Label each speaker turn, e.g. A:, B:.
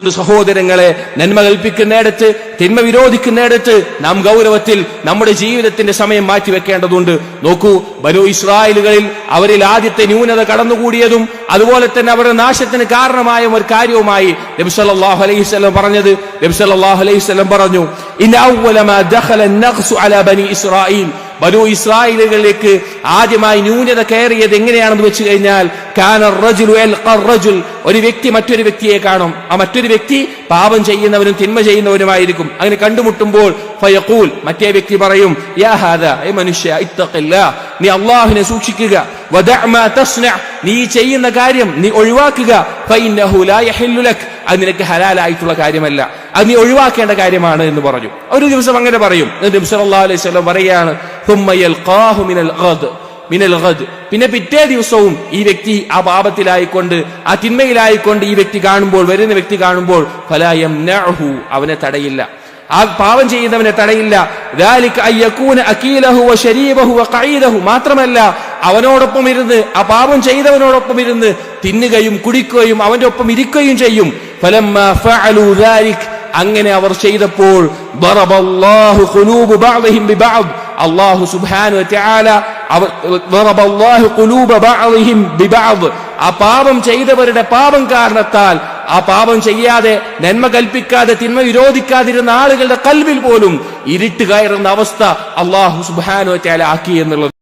A: സഹോദരങ്ങളെ നന്മ കൽപ്പിക്കുന്നിടത്ത് തിന്മ വിരോധിക്കുന്നിടത്ത് നാം ഗൗരവത്തിൽ നമ്മുടെ ജീവിതത്തിന്റെ സമയം മാറ്റി വെക്കേണ്ടതുണ്ട് നോക്കൂ ബനു ഇസ്രായേലുകളിൽ അവരിൽ ആദ്യത്തെ ന്യൂനത കടന്നുകൂടിയതും അതുപോലെ തന്നെ അവരുടെ നാശത്തിന് കാരണമായ ഒരു കാര്യവുമായി നബ്സല്ലാഹു അലൈഹി സ്വലം പറഞ്ഞത്. നബ്സല്ലാഹു അലൈഹി സ്വലം പറഞ്ഞു ബനു ഇസ്രായേലുകളിലേക്ക് ആദ്യമായി ന്യൂനത കയറിയത് എങ്ങനെയാണെന്ന് വെച്ച് കഴിഞ്ഞാൽ ഒരു വ്യക്തി മറ്റൊരു വ്യക്തിയെ കാണും. ആ മറ്റൊരു വ്യക്തി പാപം ചെയ്യുന്നവനും തിന്മ ചെയ്യുന്നവനുമായിരിക്കും. അങ്ങനെ കണ്ടുമുട്ടുമ്പോൾ ഫയഖൂൽ മറ്റേ വ്യക്തി പറയും യാ ഏ മനുഷ്യ ഇത്തഖില്ല നീ അള്ളാഹുനെ സൂക്ഷിക്കുക. നീ ചെയ്യുന്ന കാര്യം നീ ഒഴിവാക്കുക. അതിനൊക്കെ ഹലാലായിട്ടുള്ള കാര്യമല്ല. അത് നീ ഒഴിവാക്കേണ്ട കാര്യമാണ് എന്ന് പറഞ്ഞു. ഒരു ദിവസം അങ്ങനെ പറയും. എന്നിട്ട് അലൈഹി സ്വലം പറയാണ് മിനൽ ഗദ് പിന്നെ പിറ്റേ ദിവസവും ഈ വ്യക്തി ആ പാപത്തിലായിക്കൊണ്ട് ആ തിന്മയിലായിക്കൊണ്ട് ഈ വ്യക്തി കാണുമ്പോൾ വരുന്ന വ്യക്തി കാണുമ്പോൾ ഫലായം നഹു അവനെ തടയില്ല. ആ പാപം ചെയ്യുന്നവനെ തടയില്ല. മാത്രമല്ല അവനോടൊപ്പം ഇരുന്ന് ആ പാപം ചെയ്തവനോടൊപ്പം ഇരുന്ന് തിന്നുകയും കുടിക്കുകയും അവന്റെ ഒപ്പം ഇരിക്കുകയും ചെയ്യും. അങ്ങനെ അവർ ചെയ്തപ്പോൾ അള്ളാഹു സുബാനു ആ പാപം ചെയ്തവരുടെ പാപം കാരണത്താൽ ആ പാപം ചെയ്യാതെ നന്മ കൽപ്പിക്കാതെ തിന്മ വിരോധിക്കാതിരുന്ന ആളുകളുടെ കൽവിൽ പോലും ഇരുട്ട് കയറുന്ന അവസ്ഥ അള്ളാഹു സുബാനു ആക്കി എന്നുള്ളത്.